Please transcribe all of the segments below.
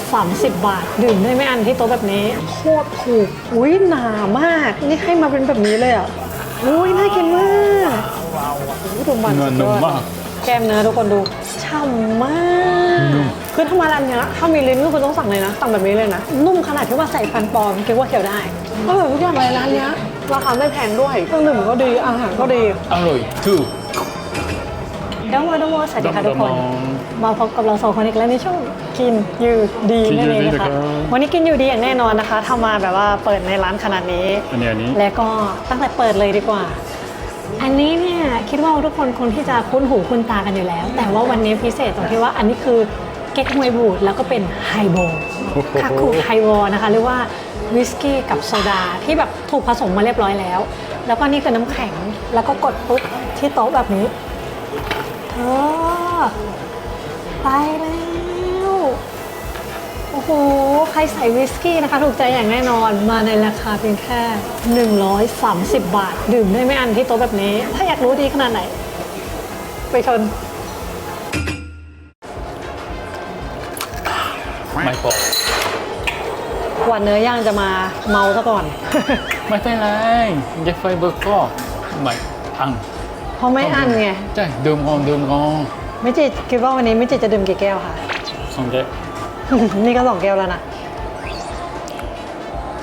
130 บาท ดื่มได้ไม่อันที่โต๊ะแบบนี้ โคตรถูก อุ้ยหนามาก นี่ให้มาเป็นแบบนี้เลยอะอุ้ยน่ากินมากอุ้ยดูมันเนื้อนุ่มมาก แก้มเนื้อทุกคนดูฉ่ำมากนุ่มคือถ้ามาร้านเนี้ยถ้ามีลิ้นก็คือต้องสั่งเลยนะ สั่งแบบนี้เลยนะ นุ่มขนาดที่ว่าใส่ฟันปลอมคิดว่าเคี้ยวได้อร่อยทุกอย่างเลยร้านเนี้ยราคาไม่แพงด้วยเครื่องดื่มก็ดีอาหารก็ดีอร่อยทูเดี๋ยวมาดูว่าสวัสดีค่ะทุกคนดำมาพบกับเราสองคนอีกแล้วในช่วงกินอยู่ดีกินนั่นอยู่เองดีนะคะนะครับวันนี้กินอยู่ดีอย่างแน่นอนนะคะถ้ามาแบบว่าเปิดในร้านขนาดนี้อันนี้อันนี้และก็ตั้งแต่เปิดเลยดีกว่า อันนี้เนี่ยคิดว่าทุกคนคงที่จะคุ้นหูคุ้นตากันอยู่แล้ว แต่ว่าวันนี้พิเศษตรงที่ว่าอันนี้คือเก๊กฮวยบูดแล้วก็เป็นไฮโบคาคูไฮโบนะคะเรียกว่าวิสกี้กับโซดาที่แบบถูกผสมมาเรียบร้อยแล้ว แล้วก็นี่คือน้ำแข็งแล้วก็กดปุ๊บที่โต๊ะแบบนี้ เธอไปแล้วโอ้โห ใครใส่วิสกี้นะคะ ถูกใจอย่างแน่นอนมาในราคาเพียงแค่ 130 บาท ดื่มได้ไม่อันที่โต๊ะแบบนี้ ถ้าอยากรู้ดีขนาดไหน ไปชน ไม่พอกว่าเนื้อย่างจะมาเมาซะก่อน ไม่เป็นไรเย็บไฟเบอร์ก็ไม่อัง เพราะไม่อันไง ใช่ดื่มก่อนดื่มก่อนไม่จิตคิดว่าวันนี้ไม่จิตจะดื่มกี่แก้วคะ สองแก้วนี่ก็สองแก้วแล้วนะ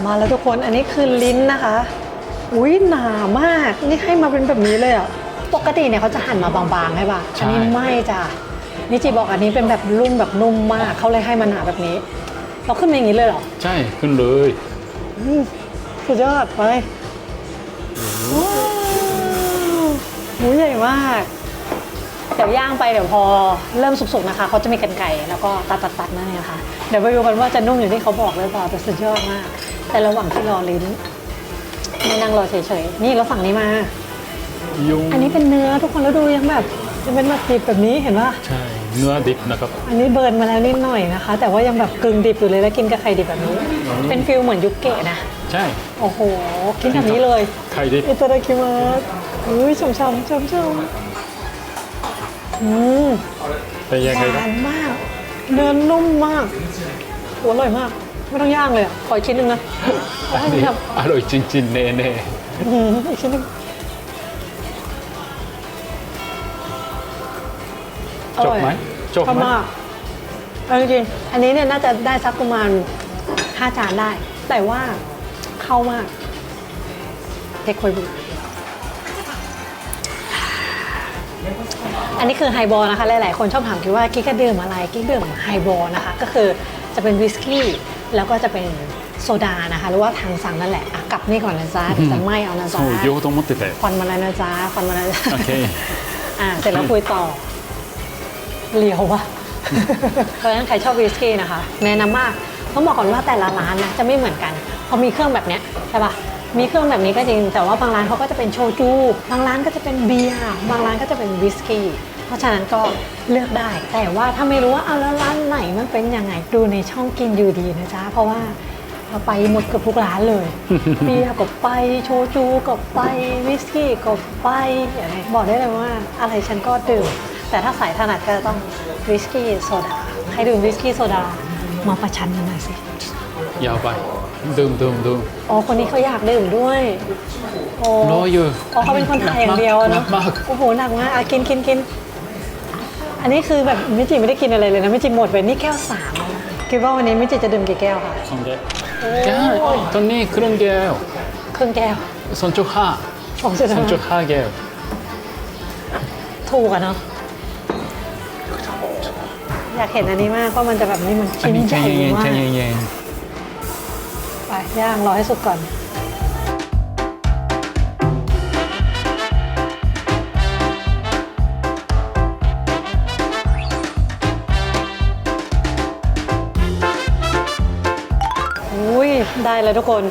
มาแล้วทุกคนอันนี้คือลิ้นนะคะ อุ้ยหนามาก นี่ให้มาเป็นแบบนี้เลยอะ ปกติเนี่ยเขาจะหั่นมาบางๆใช่ป่ะอันนี้ไม่จ้ะนิจิบอกอันนี้เป็นแบบรุ่มแบบนุ่มมากเขาเลยให้มาหนาแบบนี้ เราขึ้นมาอย่างนี้เลยเหรอ ใช่ขึ้นเลยอืมสุดยอดไป หมูใหญ่มากเดี๋ยวย่างไปเดี๋ยวพอเริ่มสุกๆนะคะเขาจะมีกันไก่แล้วก็ตัดๆๆนั่นเองค่ะเดี๋ยวไปดูกันว่าจะนุ่มอย่างที่เขาบอกหรือเปล่าแต่สุดยอดมาก แต่ระหว่างที่รอลิ้นไม่นั่งรอเฉยๆนี่เราสั่งนี้มา ยุงอันนี้เป็นเนื้อทุกคนแล้วดูยังแบบยังเป็นแบบดิบแบบนี้เห็นป่ะใช่เนื้อดิบนะครับ อันนี้เบิร์นมาแล้วนิดหน่อยนะคะ แต่ว่ายังแบบกึ่งดิบอยู่เลยแล้วกินกับไข่ดิบแบบนี้ เป็นฟิลเหมือนยุกเกะนะ ใช่ โอ้โห กินแบบนี้เลย ไข่ดิบอิตาดาคิมัส อุ้ยชมชมชมชมอืมเป็นยังหไงวาครับนมาก เนื้อนุ่มมากโหอร่อยมาก ไม่ต้องย่างเลยอะ ขออีกชิ้นหนึ่งนะเอาอันให้นี้แบบอร่อยจริงๆแน่อืมอีกชิ้นหนึ่งอๆจบร่อยไหมจบชอบไหมมากเอาจริงๆอันนี้เนี่ยน่าจะได้สักประมาณห้าจานได้ แต่ว่าเข้ามากเทคโคยบุ อันนี้คือไฮบอลนะคะ หลายๆ คนชอบถามคิดว่ากิ๊กก็ดื่มอะไร กิ๊กดื่มไฮบอลนะคะ ก็คือจะเป็นวิสกี้แล้วก็จะเป็นโซดานะคะ หรือว่าทางสั่งนั่นแหละอ่ะกลับนี่ก่อนนะจ๊ะเดี๋ยวจะไหม้เอานะจ๊ะ そう言おうと思ってたよ ควันมาแล้วนะจ๊ะควันมาแล้วนะจ๊ะ โอเค อ่าเสร็จแล้วคุยต่อเลียววะ เพราะฉะนั้นใครชอบวิสกี้นะคะ แนะนำมากต้องบอกก่อนว่าแต่ละร้านนะจะไม่เหมือนกันพอมีเครื่องแบบเนี้ยใช่ปะมีเครื่องแบบนี้ก็จริง แต่ว่าบางร้านเขาก็จะเป็นโชจู บางร้านก็จะเป็นเบียร์ บางร้านก็จะเป็นวิสกี้ เพ ราะฉะนั้นก็เลือกได้ แต่ว่าถ้าไม่รู้ว่าเอาแล้วร้านไหนมันเป็นยังไงดูในช่องกินอยู่ดีนะจ๊ะ เพราะว่าเราไปหมดเกือบทุกร้านเลยเบียร์ก็ไปโชจูก็ไปวิสกี้ก็ไปอะไรบอกได้เลยว่าอะไรฉันก็ดื่มแต่ถ้าสายถนัดก็ต้องวิสกี้โซดาให้ดื่มวิสกี้โซดามาประชันกันหน่อยสิยาวไปดื่มดื่มดื่มอ๋อคนนี้เขาอยากดื่มด้วยโอ้รอยอ๋อเขาเป็นคนไทยอย่างเดียวเนาะโอ้โหหนักมากกินกินกิน อันนี้คือแบบมิจิไม่ได้กินอะไรเลยนะมิจิหมดไปนี่แก้วสามแล้วนะคิดว่าวันนี้มิจิจะดื่มกี่แก้วคะสองแก้วแก้วตอนนี้ครึ่งแก้วครึ่งแก้วสองจุดห้าสองจุดสองจุดห้าห้าแก้วถูกอะเนาะอยากเห็นอันนี้มากเพราะมันจะแบบนี้มันอันชิ้นนี้ใหใจญ่เย็นๆมาใจกเย็นไปย่างรอให้สุกก่อน ได้เลยทุกคน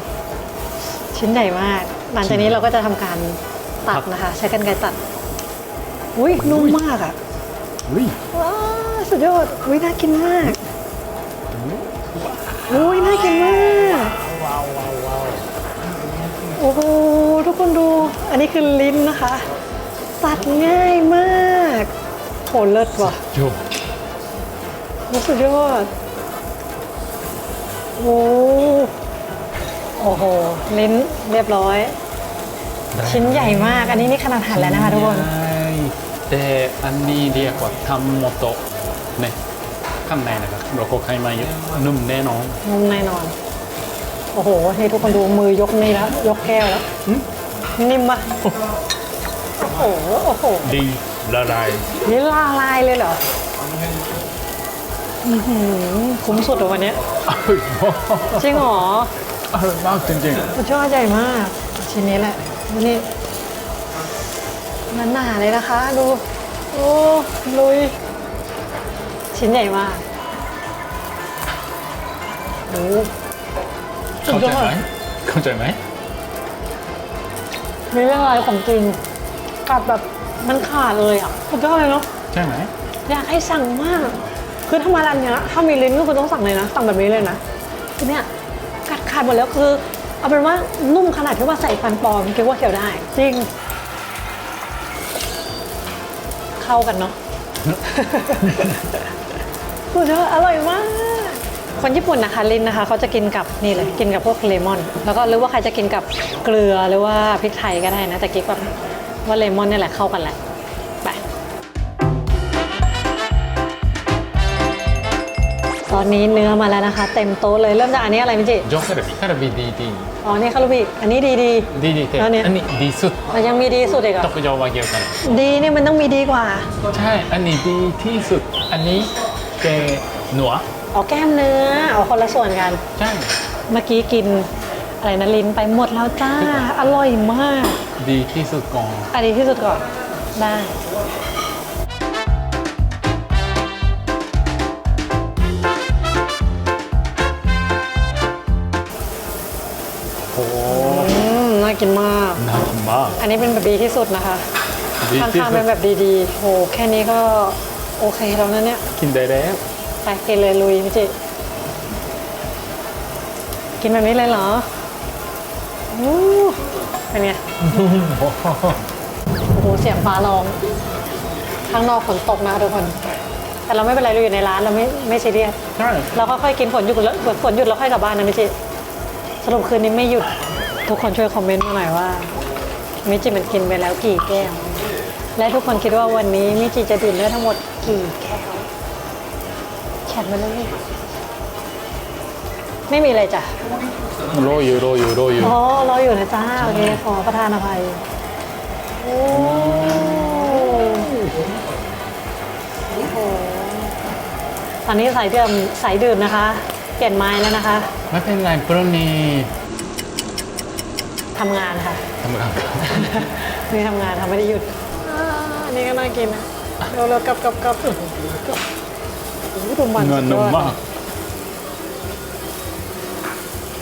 ชิ้นใหญ่มาก หลังจากนี้เราก็จะทำการตัดนะคะ ใช้กันไกรตัด อุ้ยนุ่มมากอะๆอุ้ยว้าวสุดยอดอุ้ยน่ากินมากอุ้ยน่ากินมากโอ้โหทุกคนดู อันนี้คือลิ้นนะคะ ตัดง่ายมากโหเลิศว่ะโยโอ้สุดยอดโอ้ โอ้โห ลิ้นเรียบร้อยชิ้นใหญ่มาก อันนี้นี่ขนาดหั่นแล้วนะคะทุกคน ใช่แต่อันนี้เรียกว่าทำโมโตะเนี่ยข้างในนะครับเราก็ไขมันเยอะนุ่มแน่นอนนุ่มแน่นอน โอ้โห นี่ทุกคนดูมือยกนี่แล้ว ยกแก้วแล้วอืมนิ่มปะโอ้โห โอ้โห ดีละลายนี่ละลายเลยเหรออื้อหือคุ้มสุดอะวันเนี้ย อร่อยมากจริงเหรอ อร่อยมากจริงสุดยอดใหญ่มาก ชิ้นนี้แหละนี่มันหนาเลยนะคะ ดู โอ้ลุย ชิ้นใหญ่มากโอ้ๆเข้าใจไหมเข้าใจไหมนี่ละลายของจริงกัดแบบมันขาดเลยอะสุดยอดเลยเนาะ ใช่ไหมอยากให้สั่งมาก คือถ้ามาร้านเนี้ยถ้ามีลิ้นก็คือต้องสั่งเลยนะ สั่งแบบนี้เลยนะคือเนี่ยกัดขาด หมดแล้วคือ เอาเป็นว่านุ่มขนาดที่ว่าใส่ฟันปลอมคิดว่าเคี้ยวได้ จริง เข้ากันเนาะสุดยอดอร่อยมาก คนญี่ปุ่นนะคะลินนะคะเขาจะกินกับนี่เลยกินกับพวกเลมอน แล้วก็หรือว่าใครจะกินกับเกลือหรือว่าพริกไทยก็ได้นะแต่กิ๊กแบบว่าเลมอนเนี่ยแหละเข้ากันแหละ ตอนนี้เนื้อมาแล้วนะคะ เต็มโต๊ะเลยเริ่มจากอันนี้อะไรมิจิโจ๊กคาราบิคาราบิดีดีอ๋อนี่คารุบิอันนี้ดีดีดีดีแต่แล้วเนี่ยอันนี้ดีสุดมันยังมีดีสุดอีกเหรตอะกยอวาเกียวกันดีเนี่ยมันต้องมีดีกว่าใช่อันนี้ดีที่สุดอันนี้เป็นหนัวเอาแก้มเนื้อเอาคนละส่วนกัน ใช่เมื่อกี้กินอะไรนะลิ้นไปหมดแล้วจ้า อร่อยมาก ดีที่สุดก่อนอันนี้ที่สุดก่อนได้ กินมาก น่ากินมาก อันนี้เป็นแบบดีที่สุดนะคะดีข้ที่างๆสุเป็ดนแบบดีๆโหแค่นี้ก็โอเคแล้วนะเนี่ยกินได้แล้วไปกินเลยลุยพี่จิกินแบบนี้เลยเหรออู้เป็นไง โอ้โหเสียงฟ้าร้อง ข้างนอกฝนตกนะคะทุกคน แต่เราไม่เป็นไรเราอยู่ในร้านเราไม่ไม่ซีเรียส ใช่ เราค่อยๆกินฝนหยุดแล้วฝนหยุดแล้วค่อยกลับบ้านนะมิจิสรุปคืนนี้ไม่หยุด ทุกคนช่วยคอมเมนต์มาหน่อยว่า มิจิมันกินไปแล้วกี่แก้ว และทุกคนคิดว่าวันนี้มิจิจะดื่มได้ทั้งหมดกี่แก้วแชทมาเลยไม่มีอะไรจ้ะโรยอยู่โรยอยู่โรยอยู่อ๋อรออยู่นะจ้าโอเคขอประทานอภัยโอ้โอ้โหตอนนี้สายดื่มสายดื่มนะคะ เปลี่ยนไม้แล้วนะคะ ไม่เป็นไรพรุ่งนี้ ทำงานค่ะ ทำงานนี่ทำงานทำไม่ได้หยุดอ่าอันนี้ก็น่ากินนะเร็วๆกลับกลับกลับโอ้โหดูมันเงินนุ่มมาก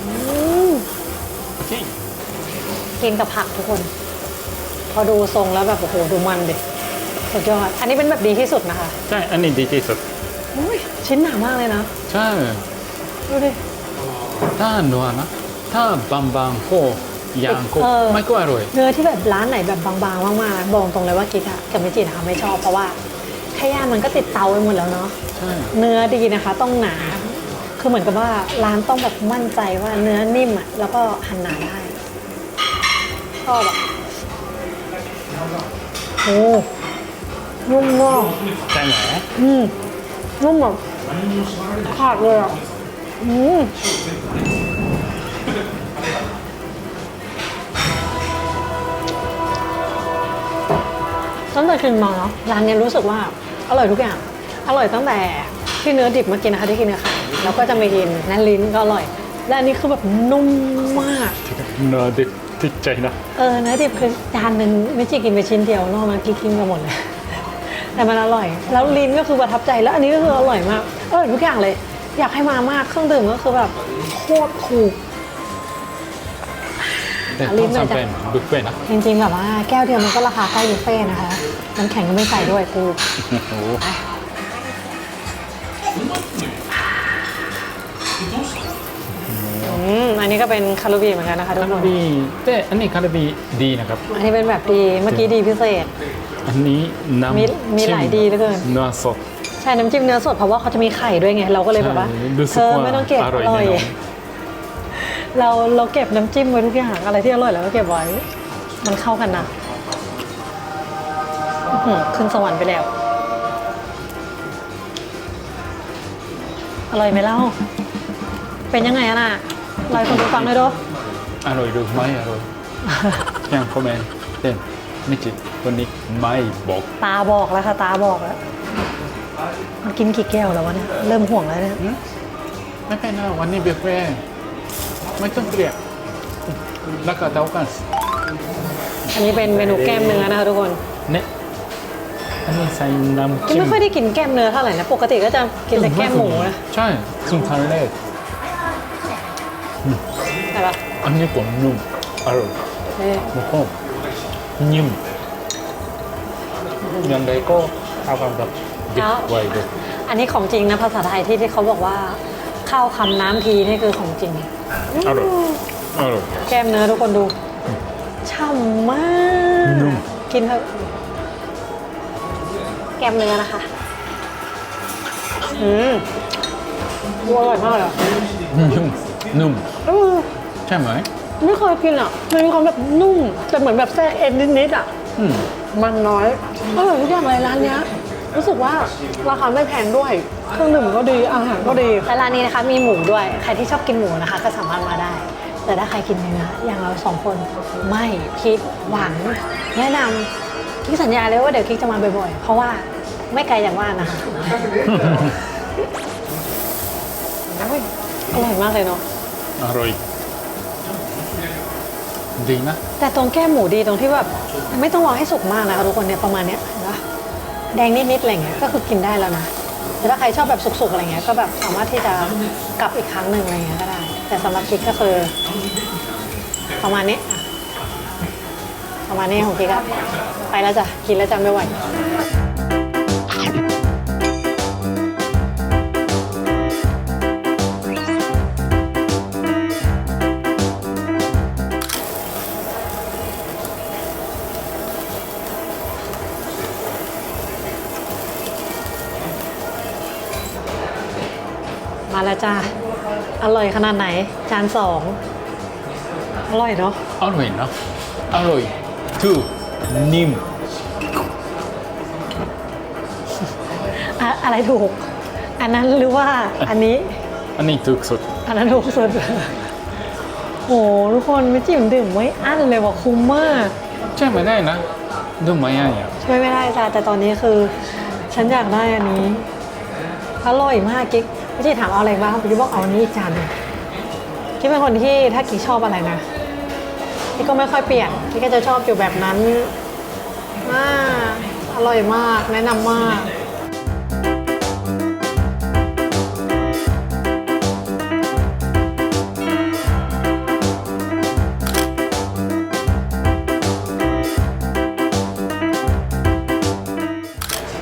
อืมจริงกินกับผักทุกคน พอดูทรงแล้วแบบโอ้โหดูมันดิสุดยอด อันนี้เป็นแบบดีที่สุดนะคะใช่ อันนี้ดีที่สุดอุ้ยชิ้นหนามากเลยนะ ใช่ ดูดิ ถ้าหนัวนะ ถ้าบางบางๆโค ยางโคเออไม่ก็อร่อย เนื้อที่แบบร้านไหนแบบบางๆ มากๆบอกตรงเลยว่ากิ๊กอะกับเมจินะคะไม่ชอบเพราะว่าแค่ย่างมันก็ติดเตาไปหมดแล้วเนาะใช่ เนื้อดีนะคะต้องหนา คือเหมือนกับว่าร้านต้องแบบมั่นใจว่าเนื้อนิ่มอะแล้วก็หั่นหนาได้ชอบอะโอ้นุ่มมากใช่ไหมอืมนุ่มแบบขาดเลยอะอืม ตั้งแต่กินมาเนาะร้านเนี้ยรู้สึกว่าอร่อยทุกอย่าง อร่อยตั้งแต่ที่เนื้อดิบมากินนะคะที่กินเนื้อขาวแล้วก็จะมากินนั่นลิ้นก็อร่อย และอันนี้คือแบบนุ่มมาก เนื้อดิบติดใจนะเออเนื้อดิบคือจานหนึ่งไม่ใช่กินไปชิ้นเดียวนอกนั้นกินกินกันหมดเลยแต่มันอร่อย แล้วลิ้นก็คือประทับใจแล้วอันนี้ก็คืออร่อยมากอร่อยทุกอย่างเลย อยากให้มามากเครื่องดื่มก็คือแบบโคตรถูก แต่อะลิ้ต้อนงเลยจ้ะสั่งเป็นบุฟเฟ่ต์นะจริงๆแบบว่าแก้วเดียวมันก็ราคาใกล้บุฟเฟ่ต์นะคะน้ำแข็งก็ไม่ใส่ด้วยกูโอ้โหอืมอันนี้ก็เป็นคารูบีเหมือนกันนะคะทุคากครานบีแต่อันนี้คาราบีดีนะครับ อันนี้เป็นแบบดีเมื่อกี้ดีพิเศษ อันนี้น้ำมีมีหลายดีเหลือเกินเนื้อสดใช่น้ำจิ้มเนื้อสดเพราะว่าเขาจะมีไข่ด้วยไงเราก็เลยแบบว่าใช่รู้สึเธกอว่าไม่ต้องเก็บออร่อยร่อยแน่นอน เราเราเก็บน้ำจิ้มไว้ทุกอย่างอะไรที่อร่อยเราก็เก็บไว้ มันเข้ากันนะอื้อหือขึ้นสวรรค์ไปแล้ว อร่อยไหมเล่า เป็นยังไงอะน่ะลอยคนดูฟังเลยดูอร่อยหรือไม่อร่อยยังคอมเมนต์เต้นไม่จิตวันนี้ไม่บอกตาบอกแล้วค่ะ ตาบอกแล้ว มันกินกี่แก้วแล้ววะเนี่ย เริ่มห่วงแล้วเนี่ย ไม่เป็นไรวันนี้เบียร์แฟร์ ไม่ต้องเกลียดแล้วก็เท่ากันอันนี้เป็นเมนูแก้มเนื้อนะคะทุกคนเนี่ยอันนี้ใส่น้ำกินจิ้มไม่ค่อยได้กินแก้มเนื้อเท่าไหร่นะปกติก็จะกินแต่แก้มหมูนะใช่ซึ่งครั้งแรกใช่ปะอันนี้ก็นุ่มอร่อยนี่แล้วก็นิ่มยังไงก็เอากันกับเด็กไว้ด้วยอันนี้ของจริงนะภาษาไทยที่ที่เขาบอกว่า ข้าวคำน้ำทีนี่คือของจริง อร่อยอร่อย แก้มเนื้อทุกคนดูช่ำมาก นุ่ม กินเถอะแก้มเนื้อนะคะ อืมอร่อยมากเลยอะนุ่มนุ่มเออใช่ไหมไม่เคยกินอะ มันมีความแบบนุ่ม แต่เหมือนแบบแทรกเอ็นนิดๆอะ อืม มันน้อยอร่อยทุกอย่างเลยร้านเนี้ย รู้สึกว่าราคาไม่แพงด้วยเครื่องดื่มก็ดีอาหารก็ดีและร้านนี้นะคะมีหมูด้วย ใครที่ชอบกินหมูนะคะ ก็สามารถมาได้ แต่ถ้าใครกินเนื้ออย่างเราสองคนไม่คิดหวังแนะนำคิกสัญญาเลยว่าเดี๋ยวคิกจะมาบ่อยๆ เพราะว่าไม่ไกลอย่างว่านะคะโอ้ยอร่อยมากเลยเนาะอร่อยดีนะ แต่ตรงแก้มหมูดีตรงที่แบบไม่ต้องรอให้สุกมากนะคะทุกคนเนี่ยประมาณเนี้ยเห็นปะ แดงนิดๆอะไรเงี้ยก็คือกินได้แล้วนะแต่ถ้าใครชอบแบบสุกๆอะไรเงี้ยก็แบบสามารถที่จะกลับอีกครั้งหนึ่งอะไรเงี้ยก็ได้ แต่สำหรับกิ๊กก็คือ ประมาณนี้ประมาณนี้ของกิ๊กอะไปแล้วจ้ะกินแล้วจ้ะไม่ไหว มาแล้วจ้าอร่อยขนาดไหน จานสองอร่อยเนาะอร่อยนะอร่อยทูนิ่มอะอะไรถูก อันนั้นหรือว่าอันนี้ อันนี้ถูกสุด อันนั้นถูกสุด โอ้โหทุกคนไม่จิ้มดื่มไม่อั้นเลยว่ะคุ้มมากใช่ไม่ได้นะดูไหมอะช่วยไม่ได้จ้าแต่ตอนนี้คือ ฉันอยากได้อันนี้อร่อยมากกิ๊ก พี่จีถามเอาอะไรบ้างพี่บอกเอาอันนี้อีกจานหนึ่งกิ๊กเป็นคนที่ถ้ากิ๊กชอบอะไรนะกิ๊กก็ไม่ค่อยเปลี่ยนกิ๊กก็จะชอบอยู่แบบนั้นอ่าอร่อยมากแนะนำมาก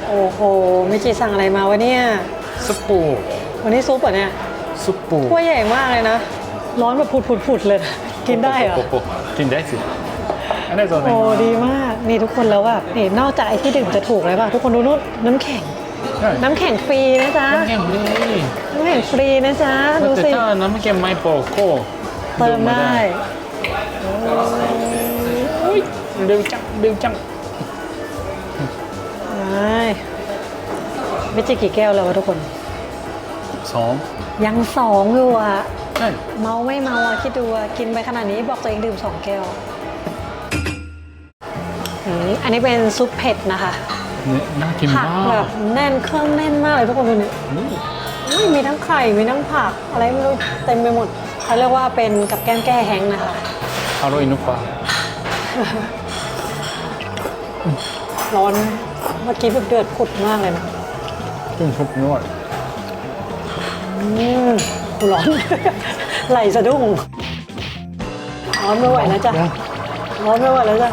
โอ้โหมิจิสั่งอะไรมาวะเนี่ยซุปปู วันนี้ซุปเหรอเนี่ยซุปปูถ้วยใหญ่มากเลยนะ ร้อนแบบผุดๆๆเลยนะกินได้เหรอโโกินได้สิอันนี้ตัวไหนโอ้ดีมาก นี่ทุกคนแล้วแบบนี่นอกจากไอ้ที่ดื่มจะถูกเลยป่ะทุกคนดูนู่นน้ำแข็งใช่น้ำแข็งฟรีนะจ๊ะ น้ำแข็งดีน้ำแข็งฟรีนะจ๊ะ ดูแต่สิถ้าน้ำแข็งไม่พอก็เติมได้อุ้ยเร็วจังเร็วจังไม่มิจิกี่แก้วแล้ววะทุกคน สองยังสองอยู่อะ ใช่ เมาไม่เมาอะคิดดูอะกินไปขนาดนี้บอกตัวเองดื่มสองแก้วอืมอันนี้เป็นซุปเผ็ดนะคะเนี่ยน่ากินผักมาแบกบแน่นเครื่องแน่นมากเลยทุกคนดูนี่อืมอุ๊ยมีทั้งไข่มีทั้งผักอะไรไม่รู้เต็มไปหมดเขาเรียกว่าเป็นกับแก้มแก้แห้งค์นะคะอร่อยนุฟ้าร้อนเมื่อกี้แบบเดือดผุดมากเลยนะขึ้นชุบนวดอืม ร้อน ไหลสะดุ้งร้อนไม่ไหวแล้วจ้ะร้อนไม่ไหวแล้วจ้ะ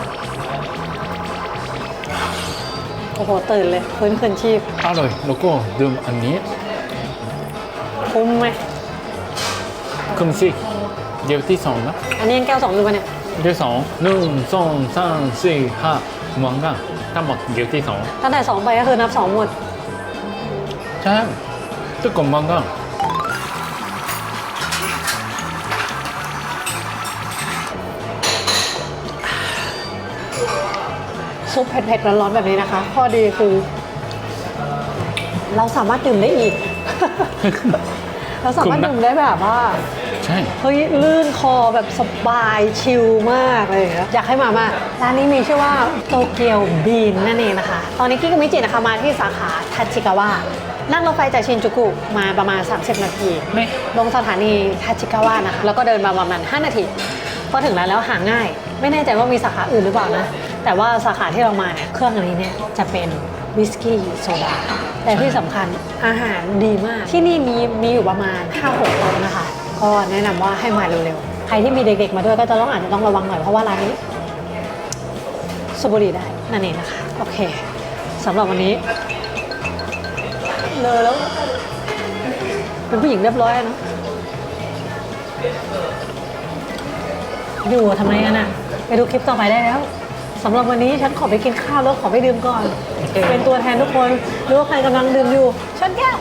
โอ้โหตื่นเลยฟื้นคืนชีพอร่อยแล้วก็ดื่มอันนี้คุ้มไหมคุ้มสิเดี๋ยวที่สองนะอันนี้ยังแก้วสองอยู่ปะเนี่ยเดี๋ยวสองหนึ่งสองสามสี่ห้ามังกันทั้งหมดเดี๋ยวที่สองตั้งแต่สองไปก็คือนับสองหมดใช่ทุกคนมังกัน ซุปเผ็ดๆร้อนๆแบบนี้นะคะ ข้อดีคือ เราสามารถดื่มได้อีก เราสามารถดื่มได้แบบว่าใช่เฮ้ยลื่นคอแบบสบายชิลมากเลยอย่างเงี้ยอยากให้มามากร้านนี้มีชื่อว่าโตเกียวบีนนั่นเองนะคะ ตอนนี้กิ๊กกับมิจินะคะมาที่สาขาทัชิกาวะนั่งรถไฟจากชินจูกุมาประมาณ 30 นาทีไม่ลงสถานีทัชิกาวะนะคะ แล้วก็เดินมาประมาณ 5 นาทีพอถึงแล้วแล้วหาง่าย ไม่แน่ใจว่ามีสาขาอื่นหรือเปล่านะ แต่ว่าสาขาที่เรามาเนี่ยเครื่องอันนี้เนี่ยจะเป็นวิสกี้โซดา แต่ที่สำคัญอาหารดีมาก ที่นี่มีมีอยู่ประมาณ 5-6โต๊ะนะคะ ก็แนะนำว่าให้มาเร็วๆ ใครที่มีเด็กๆมาด้วยก็จะต้องอาจจะต้องระวังหน่อยเพราะว่าร้านนี้สูบบุหรี่ได้นั่นเองนะคะ โอเคสำหรับวันนี้ เลยแล้ว เป็นผู้หญิงเรียบร้อยเนะอยู่ทำไมกันอะ ไปดูคลิปต่อไปได้แล้วสำหรับวันนี้ฉันขอไปกินข้าวแล้วขอไปดื่มก่อน เป็นตัวแทนทุกคนหรือว่าใครกำลังดื่มอยู่ชนแก้ว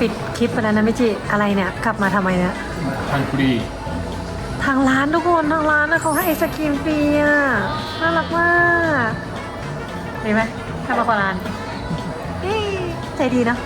ปิดคลิปไปแล้วนะมิจิอะไรเนี่ย กลับมาทำไมเนี่ยทันคุรีทางร้านทุกคนทางร้านนะเขาให้ไอศกรีมฟรีอะน่ารักมากดีไหมถ้ามาขอร้านเอ้ยใจดีเนอะ